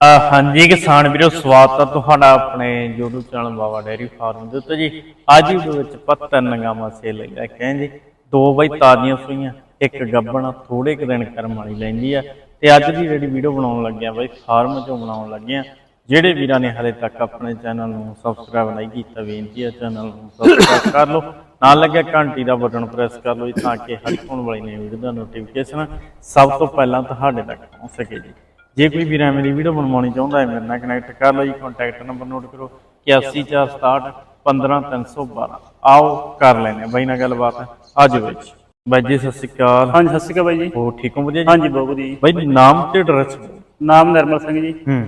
ਹਾਂਜੀ, ਕਿਸਾਨ ਵੀਰੋ, ਸਵਾਗਤ ਹੈ ਤੁਹਾਡਾ ਆਪਣੇ YouTube channel Baba dairy farm ਦੇ ਉੱਤੇ ਜੀ। ਅੱਜ ਦੀ ਵੀਡੀਓ ਵਿੱਚ ਆਪਾਂ ਤਿੰਨ ਗਾਵਾਂ ਸੇਲ ਲਈ ਲੈ ਜੀ। ਦੋ ਬਾਈ ਤਾਜ਼ੀਆਂ ਸੂਈਆਂ ਇੱਕ ਗੱਬਣ ਥੋੜੇ ਕੁ ਦਿਨ ਕਰਮ ਵਾਲੀ ਲੈਂਦੀ ਆ। ਤੇ ਅੱਜ ਦੀ ਜਿਹੜੀ ਵੀਡੀਓ ਬਣਾਉਣ ਲੱਗਿਆ ਬਾਈ, ਫਾਰਮ ਚੋਂ ਬਣਾਉਣ ਲੱਗੇ ਜਿਹੜੇ ਵੀਰਾਂ ਨੇ ਹਲੇ ਤੱਕ ਆਪਣੇ ਚੈਨਲ ਨੂੰ ਸਬਸਕ੍ਰਾਈਬ ਨਹੀਂ ਕੀਤਾ, ਬੇਨਤੀ ਹੈ ਚੈਨਲ ਨੂੰ ਸਬਸਕ੍ਰਾਈਬ ਕਰ ਲਓ। ਨਾਲ ਲੱਗਿਆ ਘੰਟੀ ਦਾ ਬਟਨ ਪ੍ਰੈਸ ਕਰ ਲਓ ਜੀ, ਤਾਂ ਕਿ ਹਰ ਆਉਣ ਵਾਲੀ ਨਵੀਂ ਵੀਡੀਓ ਦਾ ਨੋਟੀਫਿਕੇਸ਼ਨ ਸਭ ਤੋਂ ਪਹਿਲਾਂ ਤੁਹਾਡੇ ਤੱਕ ਪਹੁੰਚ ਸਕੇ ਜੀ। ਜੇ ਕੋਈ ਵੀਰ ਮੇਰੀ ਵੀਡੀਓ ਬਣਵਾਉਣੀ ਚਾਹੁੰਦਾ ਹੈ ਮੇਰੇ ਨਾਲ ਕਨੈਕਟ ਕਰ ਲਓ ਜੀ ਕੰਟੈਕਟ ਨੰਬਰ ਨੋਟ ਕਰੋ 8146 15312 ਆਓ ਕਰ ਲੈਨੇ ਆ ਬਾਈ ਨਾਲ ਗੱਲਬਾਤ ਅੱਜ ਵਿੱਚ। ਬਾਈ ਜੀ ਸਤਿ ਸ਼੍ਰੀ ਅਕਾਲ। ਹਾਂਜੀ ਸਤਿ ਸ਼੍ਰੀ ਅਕਾਲ ਬਾਈ ਜੀ। ਹੋ ਠੀਕ ਹੋ ਵਧੀਆ ਜੀ? ਹਾਂਜੀ ਬਹੁਤ ਵਧੀਆ ਜੀ। ਬਾਈ ਨਾਮ ਤੇ ਐਡਰੈਸ ਨਾਮ ਨਿਰਮਲ ਸਿੰਘ ਜੀ। ਹੂੰ।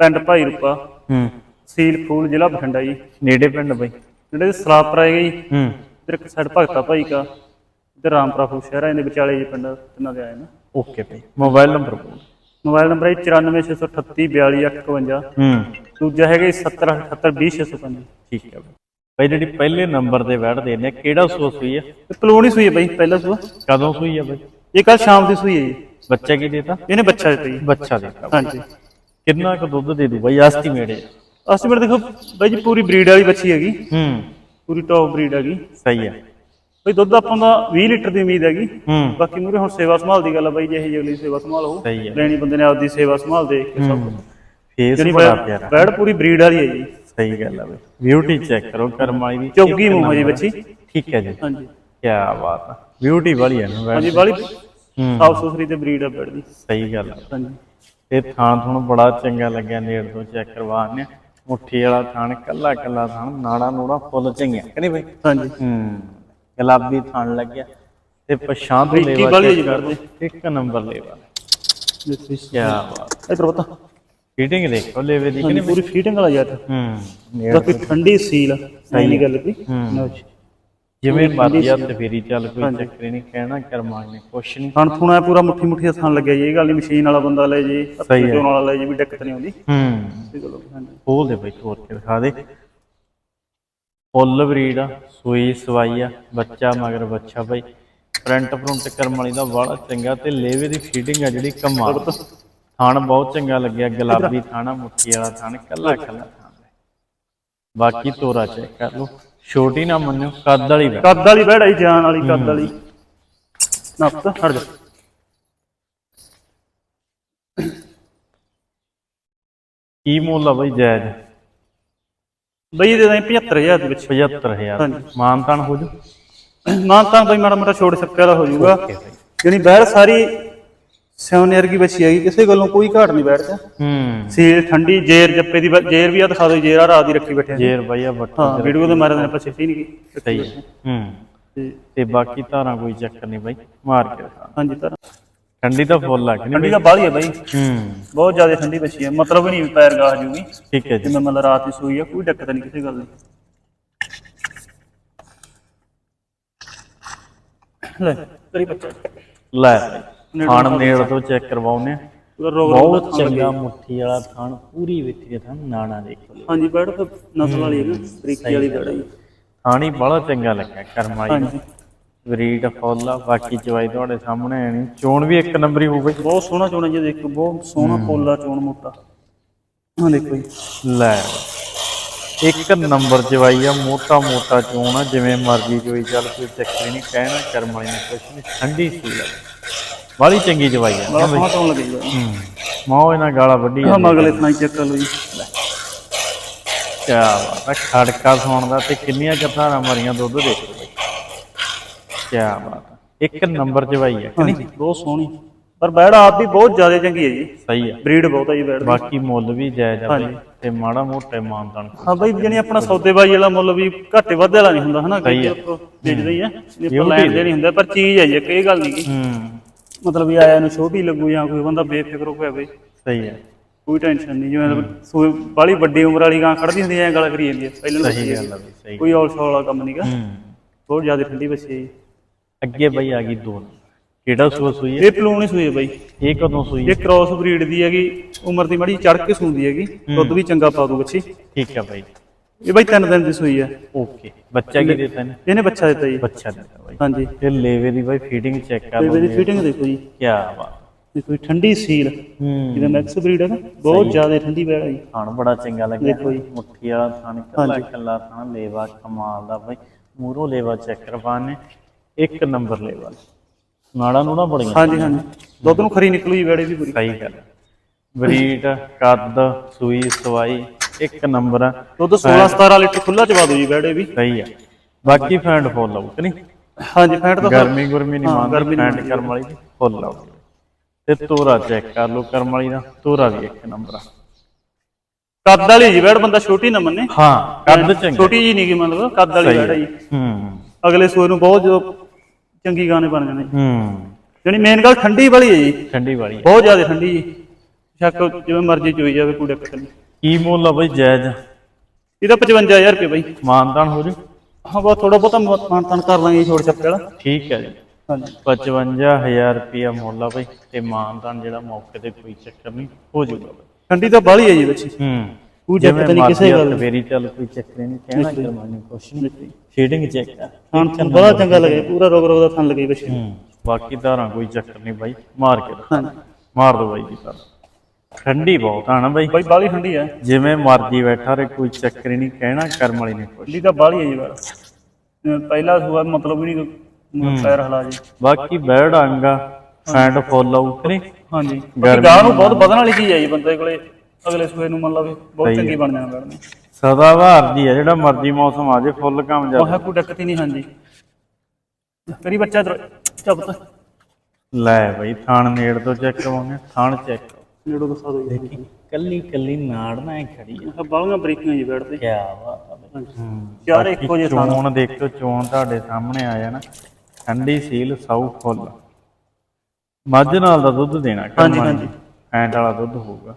ਪਿੰਡ ਭਾਈ ਰੂਪਾ ਹੂੰ। ਸੀਲ ਫੂਲ ਜ਼ਿਲ੍ਹਾ ਬਠਿੰਡਾ ਜੀ। ਨੇੜੇ ਪਿੰਡ ਬਾਈ। ਜਿਹੜੇ ਸਲਾਪਰ ਆਏਗਾ ਜੀ। ਹੂੰ। ਇੱਧਰ ਇੱਕ ਸਾਈਡ ਭਗਤਾ ਭਾਈ ਕਾ। ਇੱਧਰ ਰਾਮਪੁਰਾ ਸ਼ਹਿਰ ਇਹਦੇ ਵਿਚਾਲੇ ਜੀ ਪਿੰਡ ਤਿੰਨਾਂ ਦੇ ਆਏ ਨੇ। ਓਕੇ ਬਾਈ ਮੋਬਾਈਲ ਨੰਬਰ ਬੋਲ। ਮੋਬਾਈਲ ਨੰਬਰ ਹੈ 94638 42851 ਹੂੰ। ਦੂਜਾ ਹੈਗਾ ਜੀ 7078 ਠੀਕ ਹੈ ਬਾਈ। ਜਿਹੜੀ ਪਹਿਲੇ ਨੰਬਰ ਤੇ ਬੈਠਦੇ ਨੇ ਕਿਹੜਾ ਸੂਆ ਸੂਈ ਹੈ ਤੇ ਪਲੂਣੀ ਸੂਈ ਹੈ ਬਾਈ ਪਹਿਲਾ ਸੂਆ। ਕਦੋਂ ਸੂਈ ਹੈ ਬਾਈ? ਇਹ ਕੱਲ ਸ਼ਾਮ ਦੀ ਸੂਈ ਹੈ ਜੀ। ਬੱਚਾ ਕੀ ਦੇਤਾ? ਇਹਨੇ ਬੱਚਾ ਦਿੱਤਾ ਜੀ। ਬੱਚਾ ਦੇਤਾ। ਹਾਂਜੀ। ਕਿੰਨਾ ਕੁ ਦੁੱਧ ਦੇ ਦੂ ਬਾਈ ਐਸਟੀਮੇਟ ਹੈ ਅਸਟੀਮੇਟ ਦੇਖੋ ਬਾਈ ਜੀ ਪੂਰੀ ਬਰੀਡ ਵਾਲੀ ਬੱਚੀ ਹੈਗੀ। ਹੂੰ। ਪੂਰੀ ਟੌਪ ਬਰੀਡ ਹੈਗੀ। ਸਹੀ ਹੈ ਬਈ ਦੁੱਧ ਆਪਾਂ ਦਾ 20 ਲੀਟਰ ਦੀ ਉਮੀਦ ਹੈਗੀ। ਹੂੰ। ਬਾਕੀ ਮੂਰੇ ਹੁਣ ਸੇਵਾ ਸੰਭਾਲ ਦੀ ਗੱਲ ਆ ਬਾਈ ਜੇ ਇਹ ਅਗਲੀ ਸੇਵਾ ਸੰਭਾਲ। ਹੋ ਸਹੀ ਹੈ ਲੈਣੀ ਬੰਦੇ ਨੇ ਆਪਦੀ ਸੇਵਾ ਸੰਭਾਲ ਦੇ ਕੇ ਸਭ ਕੁਛ। ਫੇਸ ਜਿਹੜੀ ਬੜਾ ਪਿਆਰਾ। ਬੈੜ ਪੂਰੀ ਬਰੀਡ ਵਾਲੀ ਹੈ ਜੀ। ਸਹੀ ਗੱਲ ਹੈ ਬਈ। ਬਿਊਟੀ ਚੈੱਕ ਕਰੋ ਕਰਮ ਵਾਲੀ ਦੀ ਚੌਗੀ ਮੂੰਹ ਹੈ ਜੀ ਬੱਚੀ। ਠੀਕ ਹੈ ਜੀ। ਹਾਂਜੀ। ਕੀ ਬਾਤ ਹੈ ਬਿਊਟੀ ਵਾਲੀ ਹੈ ਨਾ ਹਾਂਜੀ ਬਾਲੀ ਹੂੰ। ਸਾਫ਼ ਸੁਥਰੀ ਤੇ ਬਰੀਡ ਆ ਬੈੜ ਦੀ। ਸਹੀ ਗੱਲ ਹੈ ਹਾਂਜੀ। ਇਹ ਥਾਂ ਤੁਹਾਨੂੰ ਬੜਾ ਚੰਗਾ ਲੱਗਿਆ ਨੇੜ ਤੋਂ ਚੈੱਕ ਕਰਵਾਉਂਦੇ ਮੁੱਠੀ ਵਾਲਾ ਥਾਣ ਕੱਲਾ ਕੱਲਾ ਥਾਣ ਨਾੜਾ ਨੂੜਾ ਫੁੱਲ ਚੰਗਿਆ। ਕਿ ਨਹੀਂ ਬਈ? ਹਾਂਜੀ। ਹੂੰ। ਗੁਲਾਬੀ ਥਾਣ ਲੱਗਿਆ ਤੇ ਪਛਾਣ ਤੋਂ ਲੈਵਾ ਵਾਲੀ ਹੈ ਜੀ check ਬੈੜ ਦੀ ਇੱਕ ਨੰਬਰ ਲੈਵਾ। ਕੀ ਬਾਤ। ਇਧਰ ਪਤਾ ਫੀਟਿੰਗ ਦੇਖੋ ਲੈਵੇ ਦੀ ਕਿ ਨਹੀਂ? ਪੂਰੀ ਫੀਟਿੰਗ ਵਾਲਾ ਯਾਰ ਹੂੰ ਨੇੜ ਬਾਕੀ ਠੰਡੀ ਸੀਲ ਸਹੀ ਗੱਲ ਜੀ। ਜਿਵੇਂ ਮਰਜ਼ੀ ਆ ਤੇ ਫੇਰੀ ਚੱਲ ਕੋਈ ਚੱਕਰ ਨਹੀਂ ਕਹਿਣਾ ਕਰਮਾਂ ਨੇ ਕੁਛ ਨਹੀਂ। ਥਣ ਥੁਣਾ ਪੂਰਾ ਮੁੱਠੀ ਮੁੱਠੀ ਥਣ ਲੱਗਿਆ ਜੀ ਇਹ ਗੱਲ ਨਹੀਂ ਮਸ਼ੀਨ ਵਾਲਾ ਬੰਦਾ ਲੈ ਜੀ ਸਹੀ ਵਾਲਾ ਲੈ ਜੀ ਵੀ ਦਿੱਕਤ ਨਹੀਂ ਆਉਂਦੀ। ਹੂੰ। ਖੋਲ ਦੇ ਬਈ ਤੋੜ ਕੇ ਦਿਖਾ ਦੇ। ਫੁੱਲ ਬਰੀਡ ਆ ਸੂਈ ਸਵਾਈ ਆ ਬੱਚਾ ਮਗਰ ਬੱਚਾ ਬਈ। ਪ੍ਰਿੰਟ ਪ੍ਰਿੰਟ ਕਰਮ ਵਾਲੀ ਦਾ ਬੜਾ ਚੰਗਾ ਤੇ ਲੇਵੇ ਦੀ ਫੀਡਿੰਗ ਆ ਜਿਹੜੀ ਕਮਾਲ। ਥਾਣ ਬਹੁਤ ਚੰਗਾ ਲੱਗਿਆ ਗੁਲਾਬੀ ਥਾਣਾ ਮੁੱਠੀ ਵਾਲਾ ਥਾਣ ਕੱਲਾ ਕੱਲਾ ਥਾਣ। ਬਾਕੀ ਤੋਰਾ ਚੈੱਕ ਕਰ ਲਓ। ਛੋਟੀ ਨਾ ਮੰਨਿਓ ਕੱਦ ਵਾਲੀ ਬੈ ਕੱਦ ਵਾਲੀ ਬੈੜ ਆਈ ਜਾਨ ਵਾਲੀ ਕੱਦ ਵਾਲੀ। ਨਾ ਹਟ ਜਾ। ਕੀ ਮੁੱਲ ਆ ਬਈ ਜਾਇਜ਼? ਬਈ ਇਹਦੇ ਤਾਂ 75000 ਦੇ ਵਿੱਚ। 75000 ਹਾਂਜੀ। ਮਾਨਤਾਨ ਹੋ ਜੂ? ਨਾ ਤਾਂ ਬਈ ਮਾੜਾ ਮੋਟਾ ਛੋੜ ਛੱਕੇ ਵਾਲਾ ਹੋ ਜਾਊਗਾ ਜਿਹੜੀ ਬਹਿਰ ਸਾਰੀ ਸਿਉਨੇ ਵਰਗੀ ਬੱਚੀ ਹੈਗੀ ਕਿਸੇ ਗੱਲੋਂ ਕੋਈ ਘਾਟ ਨਹੀਂ ਬੈਠਦਾ ਹੂੰ। ਸੀਲ ਠੰਡੀ ਜੇਰ ਜੱਪੇ ਦੀ ਬ- ਜੇਰ ਵੀ ਆ ਦਿਖਾ ਦਿਓ ਜੇਰ ਆ ਰਾਤ ਦੀ ਰੱਖੀ ਬੈਠੇ ਆ। ਜੇਰ ਬਈਆ ਬੱਟਾ ਹਾਂ ਵੀਡੀਓ ਦੇ ਮਾਰੇ ਨੇ ਆਪਾਂ ਛੇਤੀ ਨਹੀਂ ਗਈ ਸਹੀ ਹੈ। ਹੂੰ। ਤੇ ਤੇ ਬਾਕੀ ਧਾਰਾਂ ਕੋਈ ਚੱਕਰ ਨਹੀਂ ਬਾਈ। ਮਾਰ ਕੇ ਦਿਖਾ। ਹਾਂਜੀ ਤਾਂ ਠੰਡੀ ਤਾਂ ਫੁੱਲ ਨਹੀਂ ਠੰਡੀ ਤਾਂ ਬਾਹਲੀ ਹੈ ਬਾਈ। ਹੂੰ। ਬਹੁਤ ਜ਼ਿਆਦਾ ਠੰਡੀ ਬੱਚੀ ਹੈ ਮਤਲਬ ਨਹੀਂ ਵੀ ਪੈਰ ਗਾਹ ਜੂਗੀ ਠੀਕ ਹੈ ਜੀ। ਜਿਵੇਂ ਮਤਲਬ ਰਾਤ ਦੀ ਸੂਈ ਆ ਕੋਈ ਦਿੱਕਤ ਨਹੀਂ ਕਿਸੇ ਗੱਲ ਦੀ। ਲੈ ਤੇਰੀ ਬੱਚਾ। ਲੈ। ਥਾਣ ਨੇੜ ਤੋਂ ਚੈੱਕ ਕਰਵਾਉਨੇ ਆ। ਬਹੁਤ ਚੰਗਾ ਮੁੱਠੀ ਵਾਲਾ ਥਾਣ ਪੂਰੀ ਵਿੱਥੀ ਥਾਣ ਨਾਣਾ ਦੇਖੋ ਹਾਂਜੀ ਬੈਠ ਤਾਂ ਨਸਲ ਵਾਲੀ ਹੈ ਨਾ ਤਰੀਕੀ ਵਾਲੀ ਬੈਠ ਹੈ ਥਾਣੀ ਬੜਾ ਚੰਗਾ ਲੱਗਿਆ ਕਰਮਾਈ ਹਾਂਜੀ। ਬਰੀਡ ਫੁੱਲ ਆ ਬਾਕੀ ਚਵਾਈ ਤੁਹਾਡੇ ਸਾਹਮਣੇ ਆਣੀ ਚੋਣ ਵੀ ਇੱਕ ਨੰਬਰੀ ਹੋਊ ਬਈ ਬਹੁਤ ਸੋਹਣਾ ਚੋਣਾ ਜੀ ਦੇਖੋ ਬਹੁਤ ਸੋਹਣਾ ਪੋਲਾ ਚੋਣ ਮੋਟਾ। ਹਾਂ ਦੇਖੋ ਜੀ। ਲੈ ਇੱਕ ਨੰਬਰ ਚਵਾਈ ਆ ਮੋਟਾ ਮੋਟਾ ਚੋਣ ਆ ਜਿਵੇਂ ਮਰਜ਼ੀ ਚੋਈ ਚੱਲ ਕੋਈ ਚੱਕਰ ਨਹੀਂ ਕਹਿਣਾ ਕਰਮਾਈ ਨੇ ਕੁਛ ਨਹੀਂ ਠੰਡੀ ਸੀ ਲੱਗ ਬੜੀ ਚੰਗੀ ਚਵਾਈ ਆ ਬੜਾ ਸੋਹਣਾ ਚੋਣ ਲੱਗੇਗਾ ਮਾਓ ਇਹਨਾਂ ਗਾਲਾਂ ਵੱਢੀ ਹਾਂ ਮਗਲੇ ਸੁਣਾਈ ਚੈੱਕ ਲਓ ਜੀ। ਕਿਆ ਬਾਤ ਆ ਖੜਕਾ ਸੌਣ ਦਾ ਤੇ ਕਿੰਨੀਆਂ ਕਥਾਰਾਂ ਮਰੀਆਂ ਦੁੱਧ ਦੇਖ ਕਿਆ ਬਾਤ ਆ ਇੱਕ ਨੰਬਰ ਚਵਾਈ ਆ ਕਿ ਨਹੀਂ ਬਹੁਤ ਸੋਹਣੀ। ਪਰ ਬੈੜ ਆਪ ਵੀ ਬਹੁਤ ਜ਼ਿਆਦਾ ਚੰਗੀ ਹੈ ਜੀ। ਸਹੀ ਆ ਬਰੀਡ ਬਹੁਤ ਹੈ ਜੀ ਬੈੜ ਦੀ। ਬਾਕੀ ਮੁੱਲ ਵੀ ਜਾਇਜ਼ ਆ ਬਈ। ਤੇ ਮਾੜਾ ਮੋਟਾ ਮਾਨਦਾਨ ਹਾਂ ਬਾਈ ਜਣੀ ਆਪਣਾ ਸੌਦੇਬਾਜ਼ੀ ਵਾਲਾ ਮੁੱਲ ਵੀ ਘੱਟੇ ਵਾਧੇ ਵਾਲਾ ਨਹੀਂ ਹੁੰਦਾ ਹਨਾ? ਕਿ ਆਪਾਂ ਵੇਚਦੇ ਹੀ ਆ ਇਹ ਆਪਾਂ ਲੈਣ ਦੇ ਨਹੀਂ ਹੁੰਦਾ ਪਰ ਚੀਜ਼ ਹੈ ਜੀ ਇਹ ਗੱਲ ਨਹੀਂ ਕਿ ਹੂੰ। ਮਤਲਬ ਵੀ ਆਇਆ ਨੂੰ ਛੋਟੀ ਲੱਗੂ ਜਾਂ ਕੋਈ ਬੰਦਾ ਬੇਫਿਕਰ ਹੋ ਗਿਆ ਬਈ। ਸਹੀ ਹੈ। ਕੋਈ ਟੈਨਸ਼ਨ ਨਹੀਂ ਜਿਵੇਂ ਬਾਲੀ ਵੱਡੀ ਉਮਰ ਵਾਲੀ ਗਾਂ ਖੜਦੀ ਹੁੰਦੀ ਐ ਗੱਲ ਕਰੀ ਜਾਂਦੀ ਐ ਪਹਿਲਾਂ ਸਹੀ ਗੱਲ ਆ ਬਈ ਸਹੀ ਕੋਈ ਔਲ ਸ਼ੌਲ ਵਾਲਾ ਕੰਮ ਨਹੀਂਗਾ ਹੂੰ। ਬਹੁਤ ਜ਼ਿਆਦਾ ਠੰਡੀ ਬੱਚੀ ਹੈ ਜੀ। ਅੱਗੇ ਬਈ ਆ ਗਈ ਦੋ ਕਿਹੜਾ ਸੂਆ ਸੂਈ ਹੈ? ਇਹ ਪਲੂਣੀ ਸੂਈ ਹੈ ਬਾਈ। ਇਹ ਕਦੋਂ ਸੂਈ ਹੈ? ਇਹ ਕ੍ਰਾਸ ਬਰੀਡ ਦੀ ਹੈਗੀ ਉਮਰ ਦੀ ਮਾੜੀ ਚੜ ਕੇ ਸੂੰਦੀ ਹੈਗੀ। ਦੁੱਧ ਵੀ ਚੰਗਾ ਪਾ ਦੂ ਬੱਚੀ। ਠੀਕ ਹੈ ਬਾਈ। ਇਹ ਬਾਈ ਤਿੰਨ ਦਿਨ ਦੀ ਸੂਈ ਹੈ। ਓਕੇ ਬੱਚਾ ਕੀ ਦਿੱਤਾ ਨੇ ਇਹਨੇ ਬੱਚਾ ਦਿੱਤਾ ਜੀ। ਬੱਚਾ ਦਿੱਤਾ ਬਾਈ। ਹਾਂਜੀ। ਤੇ ਲੇਵੇ ਦੀ ਬਾਈ ਫੀਡਿੰਗ ਚੈੱਕ ਕਰ ਲਓ ਬੇਬੇ ਦੀ ਫਿਟਿੰਗ ਦੇਖੋ ਜੀ। ਕੀ ਬਾਤ। ਦੇਖੋ ਜੀ, ਠੰਡੀ ਸੀਲ। ਹੂੰ। ਜਿਹਦਾ ਮੈਕਸ ਬਰੀਡ ਹੈ ਨਾ ਬਹੁਤ ਜ਼ਿਆਦਾ ਠੰਡੀ ਬੈੜ ਹੈ ਜੀ। ਖਾਣ ਬੜਾ ਚੰਗਾ ਲੱਗਿਆ। ਦੇਖੋ ਜੀ। ਮੁੱਠੀ ਵਾਲਾ ਥਾਣ ਕੱਲਾ ਕੱਲਾ ਥਾਣ ਲੇਵਾ ਕਮਾਲ ਦਾ ਬਾਈ। ਮੂਰੋਂ ਲੇਵਾ ਚੈੱਕ ਕਰਵਾਣੇ ਇੱਕ ਨੰਬਰ ਲੇਵਾ ਨਾੜਾ ਨੂੜਾ ਬੜੀਆਂ। ਹਾਂਜੀ ਹਾਂਜੀ। ਦੁੱਧ ਨੂੰ ਖਰੀ ਨਿਕਲੂ ਜੀ ਬੈੜੇ ਦੀ ਪੂਰੀ। ਸਹੀ ਗੱਲ। ਹੈ। ਬਰੀਡ ਕੱਦ ਸੂਈ ਸਵਾਈ ਇੱਕ ਨੰਬਰ। ਆ। ਦੁੱਧ 16 17 ਲੀਟਰ ਖੁੱਲਾ ਚਵਾ ਜੀ ਬੈੜੇ ਵੀ। ਸਹੀ ਆ। ਬਾਕੀ ਫੈਂਡ ਫੁੱਲ ਲਾਉ ਕਿ ਨਹੀਂ? ਹਾਂਜੀ ਫੈਂਟ ਤਾਂ ਗਰਮੀ ਗੁਰਮੀ ਨਹੀਂ ਮੰਨਦੀ ਫੈਂਡ ਕਰਮ ਵਾਲੀ ਦੀ ਫੁੱਲ ਤੇ ਤੋਰਾ ਚੈੱਕ ਕਰ ਲਓ ਕਰਮ ਵਾਲੀ ਦਾ। ਤੋਰਾ ਵੀ ਇੱਕ ਨੰਬਰ ਆ। ਕੱਦ ਵਾਲੀ ਜੀ ਬੈੜ ਬੰਦਾ ਛੋਟੀ ਨਾ ਮੰਨੇ। ਹਾਂ ਕੱਦ ਚੰਗਾ। ਛੋਟੀ ਜੀ ਨਹੀਂ ਕਿ ਮਤਲਬ ਕੱਦ ਵਾਲੀ ਬੈੜ ਹੈ ਜੀ। ਹੂੰ। ਅਗਲੇ ਸੂਏ ਨੂੰ ਬਹੁਤ ਜਦੋਂ ਚੰਗੀ ਗਾਣੇ ਬਣ ਜਾਣੇ ਹੂੰ। ਜਾਣੀ ਮੇਨ ਗੱਲ ਠੰਡੀ ਵਾਲੀ ਹੈ ਜੀ। ਠੰਡੀ ਵਾਲੀ। ਬਹੁਤ ਜ਼ਿਆਦਾ ਠੰਡੀ ਜੀ। ਸ਼ੱਕ ਜਿਵੇਂ ਮਰਜ਼ੀ ਚੋਈ ਜਾਵੇ ਕੂੜੇ ਕੱਟਣ ਕੀ ਮੁੱਲ ਆ ਬਈ ਜਾਇਜ਼? ਇਹਦਾ 55000 ਰੁਪਏ ਬਾਈ। ਮਾਨਦਾਨ ਹੋ ਜੂ? ਹਾਂ ਬਸ ਥੋੜਾ ਬਹੁਤਾ ਮਾਨ ਤਾਨ ਕਰ ਲਾਂਗੇ ਛੋੜ ਛੱਪੇ ਵਾਲਾ। ਠੀਕ ਹੈ ਜੀ। ਹਾਂਜੀ। 55000 ਰੁਪਿਆ ਮੁੱਲ ਆ ਬਈ। ਤੇ ਮਾਨਦਾਨ ਜਿਹੜਾ ਮੌਕੇ ਤੇ ਕੋਈ ਚੱਕਰ ਨਹੀਂ ਹੋ ਜੂਗਾ ਠੰਡੀ ਤਾਂ ਬਾਹਲੀ ਹੈ ਜੀ ਬੱਚੀ ਹੂੰ। ਕੋਈ ਚੱਕਰ ਤਾਂ ਨਹੀਂ ਕਿਸੇ ਗੱਲ। ਮੇਰੀ ਚੱਲ ਕੋਈ ਚੱਕਰ ਨਹੀਂ ਕਹਿਣਾ ਕਰਮਾਨੀ ਕੁਛ ਨਹੀਂ। ਫੀਡਿੰਗ ਚੈੱਕ ਆ। ਖਾਣ ਤੋਂ ਬੜਾ ਚੰਗਾ ਲੱਗਿਆ ਪੂਰਾ ਰੋਗ ਰੋਗ ਦਾ ਥਣ ਲੱਗੀ ਨੂੰ। ਹੂੰ ਬਾਕੀ ਧਾਰਾਂ ਕੋਈ ਚੱਕਰ ਨਹੀਂ ਬਾਈ ਮਾਰ ਕੇ। ਹਾਂਜੀ। ਮਾਰ ਦੋ ਬਾਈ ਜੀ ਤਾਂ ਠੰਡੀ ਬਹੁਤ ਆ ਨਾ ਬਾਈ। ਬਾਈ ਬਾਹਲੀ ਠੰਡੀ ਹੈ ਜਿਵੇਂ ਮਰਜ਼ੀ ਬੈਠਾ ਰੇ ਕੋਈ ਚੱਕਰ ਹੀ ਨਹੀਂ ਕਹਿਣਾ ਕਰਮ ਵਾਲੀ ਨੇ ਕੁਛ। ਠੰਡੀ ਤਾਂ ਬਾਹਲੀ ਹੈ ਜੀ ਜਿਵੇਂ ਪਹਿਲਾ ਸੂਆ ਮਤਲਬ ਵੀ ਨਹੀਂ ਪੈਰ ਹਲਾ ਜੀ। ਬਾਕੀ ਬੈੜ ਅੰਗਾ ਫੈਂਡ ਫੁੱਲ ਆਊ ਕਿ ਨਹੀਂ ਹਾਂਜੀ ਗਾਹ ਨੂੰ ਬਹੁਤ ਵਧਣ ਵਾਲੀ ਚੀਜ਼ ਹੈ ਜੀ ਬੰਦੇ ਕੋਲੇ। ਅਗਲੇ ਸੂਏ ਨੂੰ ਮੰਨ ਲਵੇ ਬਹੁਤ ਚੰਗੀ ਬਣ ਜਾਣਾ ਬੈੜ ਨੇ ਸਦਾ ਬਹਾਰ ਦੀ ਆ ਜਿਹੜਾ ਮਰਜ਼ੀ ਮੌਸਮ ਆ ਜੇ ਫੁੱਲ ਕੰਮ ਜਾ ਉਹ ਕੋਈ ਦਿੱਕਤ ਹੀ ਨਹੀਂ ਹਾਂਜੀ। ਕਰੀ ਬੱਚਾ ਇੱਧਰ ਚੱਪ ਤਾ ਲੈ ਬਈ ਥਾਣ ਨੇੜ ਤੋਂ ਚੈੱਕ ਕਰਵਾਉਂਗੇ ਥਾਣ ਚੈੱਕ ਨੇੜੋ ਦੱਸਾ ਦੋ ਜੀ। ਦੇਖੀ ਕੱਲੀ ਕੱਲੀ ਨਾੜ ਨਾ ਐ ਖੜੀ ਆ। ਬਾਲੀਆਂ ਬਰੀਕੀਆਂ ਜੀ ਤੇ ਕੀ ਬਾਤ ਆ ਬਈ। ਹੂੰ ਚਾਰ ਇੱਕੋ ਜਿਹੇ ਥਾਣ। ਚੋਣ ਦੇਖੋ ਚੋਣ ਤੁਹਾਡੇ ਸਾਹਮਣੇ ਆ ਜਾਣਾ। ਠੰਡੀ ਸੀਲ ਸਾਊ ਫੁੱਲ। ਮੱਝ ਨਾਲ ਦਾ ਦੁੱਧ ਦੇਣਾ ਹਾਂਜੀ, ਹਾਂਜੀ। ਐਂਡ ਵਾਲਾ ਦੁੱਧ ਹੋਊਗਾ।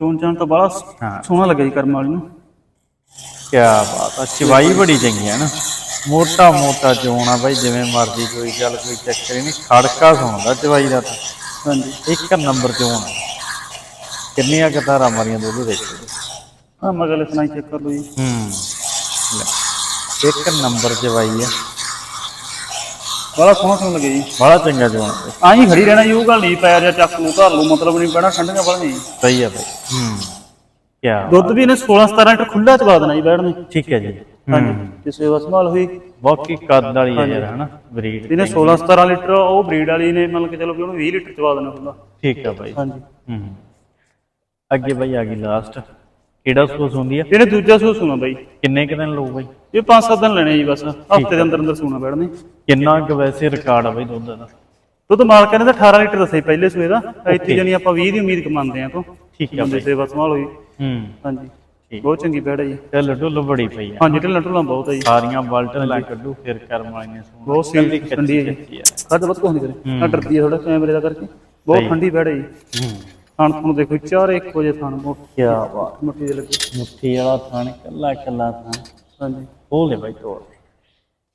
ਚੋਣ ਚਾਣ ਤਾਂ ਬੜਾ ਹਾਂ। ਸੋਹਣਾ ਲੱਗਿਆ ਜੀ ਕਰਮ ਵਾਲੀ ਨੂੰ। ਕੀ ਬਾਤ ਆ ਚਵਾਈ ਬੜੀ ਚੰਗੀ ਹੈ ਨਾ। ਮੋਟਾ ਮੋਟਾ ਆ ਬਾਈ ਜਿਵੇਂ ਮਰਜ਼ੀ ਕੋਈ ਚੱਲ ਕੋਈ ਚੱਕਰ ਹੀ ਨਹੀਂ। ਖੜਕਾ ਸੁਣਦਾ ਚਵਾਈ ਦਾ ਤਾਂ। ਹਾਂਜੀ। ਇੱਕ ਨੰਬਰ ਆ। ਕਿੰਨੀਆਂ ਕਤਾਰਾਂ ਮਾਰੀਆਂ ਦੁੱਧ ਦੇਖੋ ਹਾਂ ਮਗਲੇ ਸੁਣਾਈ ਚੈੱਕ ਕਰ ਲਓ ਜੀ। ਹੂੰ। ਲੈ। ਇੱਕ ਨੰਬਰ ਚਵਾਈ ਆ। ਬੜਾ ਸੋਹਣਾ ਸੋਹਣਾ ਲੱਗਿਆ ਜੀ। ਬੜਾ ਚੰਗਾ ਆ। ਆਹੀਂ ਖੜੀ ਰਹਿਣਾ ਜੀ ਉਹ ਗੱਲ ਨਹੀਂ ਪੈਰ ਜਾਂ ਚੱਕ ਲੂ ਧਰ ਲੂ ਮਤਲਬ ਨਹੀਂ ਪੈਣਾ ਠੰਡੀਆਂ ਵਾਲੀਆਂ ਜੀ ਸਹੀ ਆ ਬਾਈ। ਹੂੰ। ਕੀ ਦੁੱਧ ਵੀ ਇਹਨੇ 16 17 ਲੀਟਰ ਖੁੱਲਾ ਚਵਾ ਦੇਣਾ ਜੀ ਬੈਠ ਨੇ। ਠੀਕ ਹੈ ਜੀ। ਹਾਂਜੀ। ਜੇ ਸੇਵਾ ਸੰਭਾਲ ਹੋਈ। ਬਾਕੀ ਕੱਦ ਵਾਲੀ ਹੈ ਯਾਰ ਹਨਾ ਬਰੀਡ ਇਹਨੇ 16 17 ਲੀਟਰ ਉਹ ਬਰੀਡ ਵਾਲੀ ਨੇ ਮੰਨ ਕੇ ਚਲੋ ਵੀ ਉਹਨੂੰ 20 ਲੀਟਰ ਚਵਾ ਦੇਣਾ ਖੁੱਲਾ ਠੀਕ ਹੈ ਬਾਈ। ਹਾਂਜੀ। ਹੂੰ। ਅੱਗੇ ਬਾਈ ਆ ਗਈ ਲਾਸਟ ਕਿਹੜਾ ਸੂਸ ਹੁੰਦੀ ਆ? ਇਹਨੇ ਦੂਜਾ ਸੂ ਸੁਣਾ ਬਾਈ। ਕਿੰਨੇ ਕੁ ਦਿਨ ਲਊ ਬਾਈ? ਇਹ 5-7 ਦਿਨ ਲੈਣੇ ਜੀ ਬਸ। ਹਫ਼ਤੇ ਦੇ ਅੰਦਰ ਅੰਦਰ ਸੂਣਾ ਬੈਠਨੇ ਕਿੰਨਾ ਕੁ ਵੈਸੇ ਰਿਕਾਰਡ ਆ ਬਾਈ ਦੁੱਧ ਦਾ। ਦੁੱਧ ਮਾਲਕਾਂ ਨੇ ਤਾਂ 18 ਲੀਟਰ ਦੱਸਿਆ ਸੀ ਪਹਿਲੇ ਸੂਏ ਦਾ। ਇੱਥੇ ਜਾਨੀ ਆਪਾਂ 20 ਦੀ ਉਮੀਦ ਕਮਾਉਂਦੇ ਆ ਤੋਂ। ਠੀਕ ਆ ਬੰਦੇ ਸੇਵਾ ਸੰਭਾਲ ਹੋਈ। ਹੂੰ। ਹਾਂਜੀ। ਬਹੁਤ ਚੰਗੀ ਬੈੜ ਹੈ ਜੀ। ਤੇ ਲੱਡੂ ਲਬੜੀ ਪਈ ਆ। ਹਾਂਜੀ ਢਿੱਲਾਂ ਢੁੱਲਾਂ ਬਹੁਤ ਹੈ ਜੀ। ਸਾਰੀਆਂ ਬਾਲਟਨ ਲਾ ਕੱਢੂ ਫਿਰ ਕਰਮ ਵਾਲੀ ਨੇ ਸੋਣਾ ਬਹੁਤ ਸੀ ਠੰਡੀ ਹੈ ਜੀ। ਖਾਦ ਬਹੁਤ ਕੋਹਨੀ ਕਰੇ ਆ ਡਰਦੀ ਹੈ ਥੋੜਾ ਕੈਮਰੇ ਦਾ ਕਰਕੇ। ਬਹੁਤ ਠੰਡੀ ਬੈੜ ਹੈ ਜੀ। ਹੂੰ। ਥਣ ਤੁਹਾਨੂੰ ਦੇਖੋ ਚਾਰੇ ਇੱਕੋ ਜਿਹੇ ਥਣ ਕੀ ਬਾਤ। ਮੋਟੀ ਜਿਹੇ ਲੱਗੇ। ਮੁੱਠੀ ਵਾਲਾ ਥਾਣ ਕੱਲਾ ਕੱਲਾ ਥਾਣ। ਹਾਂਜੀ। ਉਹ ਲੈ ਬਾਈ ਤੋੜ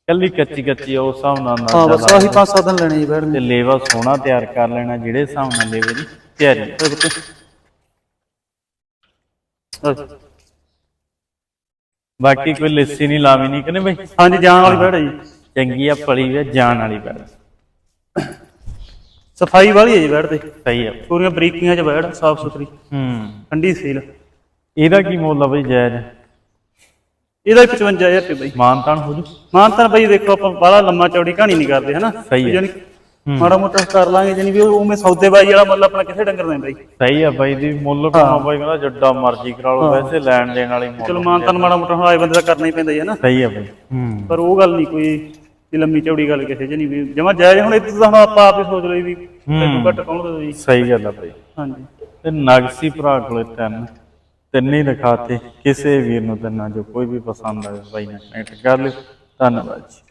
ਕੱਲੀ ਕੱਚੀ ਕੱਚੀ ਉਹ ਹਿਸਾਬ ਨਾਲ ਹਾਂ ਨਾ ਬਸ ਆਹੀ ਪੰਜ ਸੱਤ ਦਿਨ ਲੈਣੇ ਜੀ ਬੈੜ ਤੇ ਲੇਵਾ ਸੋਹਣਾ ਤਿਆਰ ਕਰ ਲੈਣਾ ਜਿਹੜੇ ਹਿਸਾਬ ਨਾਲ ਲੇਵੇ ਦੀ ਤਿਆਰੀ। ਹਾਂ। ਬਾਕੀ ਕੋਈ ਲੱਸੀ ਨਹੀਂ ਲਾਵੀ ਨਹੀਂ ਕਹਿੰਦੇ ਬਾਈ? ਹਾਂਜੀ ਜਾਣ ਵਾਲੀ ਹੈ ਜੀ। ਚੰਗੀ ਆ ਪਲੀ ਵੇ ਜਾਣ ਵਾਲੀ ਬੈੜ ਸਫ਼ਾਈ ਵਾਲੀ ਹੈ ਜੀ ਬੈੜ ਤੇ। ਸਹੀ ਆ। ਪੂਰੀਆਂ ਬਰੀਕੀਆਂ ਚ ਬੈੜ ਸਾਫ਼ ਸੁਥਰੀ। ਹੂੰ। ਠੰਡੀ ਸੀਲ। ਇਹਦਾ ਕੀ ਮੁੱਲ ਆ ਬਈ ਜਾਇਜ਼? ਇਹਦਾ ਹੀ 55000 ਰੁਪਏ ਬਾਈ। ਮਾਨਤਾਨ ਹੋ ਜੂ। ਮਾਨਤਾਨ ਬਾਈ ਦੇਖੋ ਆਪਾਂ ਬਾਹਲਾ ਲੰਮਾ ਚੌੜੀ ਕਹਾਣੀ ਨਹੀਂ ਕਰਦੇ ਹਨਾ? ਸਹੀ ਹੈ। ਮਾੜਾ ਮੋਟਾ ਕਰ ਲਾਂਗੇ ਜਾਨੀ ਵੀ ਉਹ ਉਵੇਂ ਸੌਦੇਬਾਜ਼ੀ ਵਾਲਾ ਮੁੱਲ ਆਪਣਾ ਕਿਸੇ ਡੰਗਰ ਨਹੀਂ ਬਾਈ? ਸਹੀ ਆ ਬਾਈ ਦੀ ਮੁੱਲ ਕਮਾ ਬਾਈ ਕਹਿੰਦਾ ਜੱਡਾ ਮਰਜ਼ੀ ਕਰਾ ਲਓ ਵੈਸੇ ਲੈਣ ਦੇਣ ਵਾਲੀ ਮੁੱਲ ਚਲੋ ਮਾਨਤਾਨ ਮਾੜਾ ਮੋਟਾ ਹੁਣ ਆਏ ਬੰਦੇ ਦਾ ਕਰਨਾ ਹੀ ਪੈਂਦਾ ਹੀ ਹੈ ਨਾ। ਸਹੀ ਆ ਬਾਈ। ਹੂੰ। ਪਰ ਉਹ ਗੱਲ ਨਹੀਂ ਕੋਈ ਵੀ ਲੰਮੀ ਚੌੜੀ ਗੱਲ ਕਿਸੇ ਚ ਨਹੀਂ ਵੀ ਜਮਾ ਜਾਇਜ਼ ਹੁਣ ਇੱਥੇ ਤਾਂ ਹੁਣ ਆਪਾਂ ਆਪ ਹੀ ਸੋਚ ਲਈ ਵੀ ਤੈਨੂੰ ਘੱਟ ਕੌਣ ਦੇ ਜੀ। ਸਹੀ ਗੱਲ ਆ ਬਾਈ। ਹਾਂਜੀ। ਤੇ ਨਗਸੀ ਭਰਾ ਕੋਲੇ ਤਿੰਨ। ਤਿੰਨ ਦਿਖਾਤੇ, ਕਿਸੇ ਵੀਰ ਨੂੰ ਤਿੰਨਾਂ ਜੋ ਕੋਈ ਵੀ ਪਸੰਦ ਆਵੇ ਬਾਈ ਨਾਲ ਕਨੈਕਟ ਕਰ ਲਿਓ। ਧੰਨਵਾਦ ਜੀ।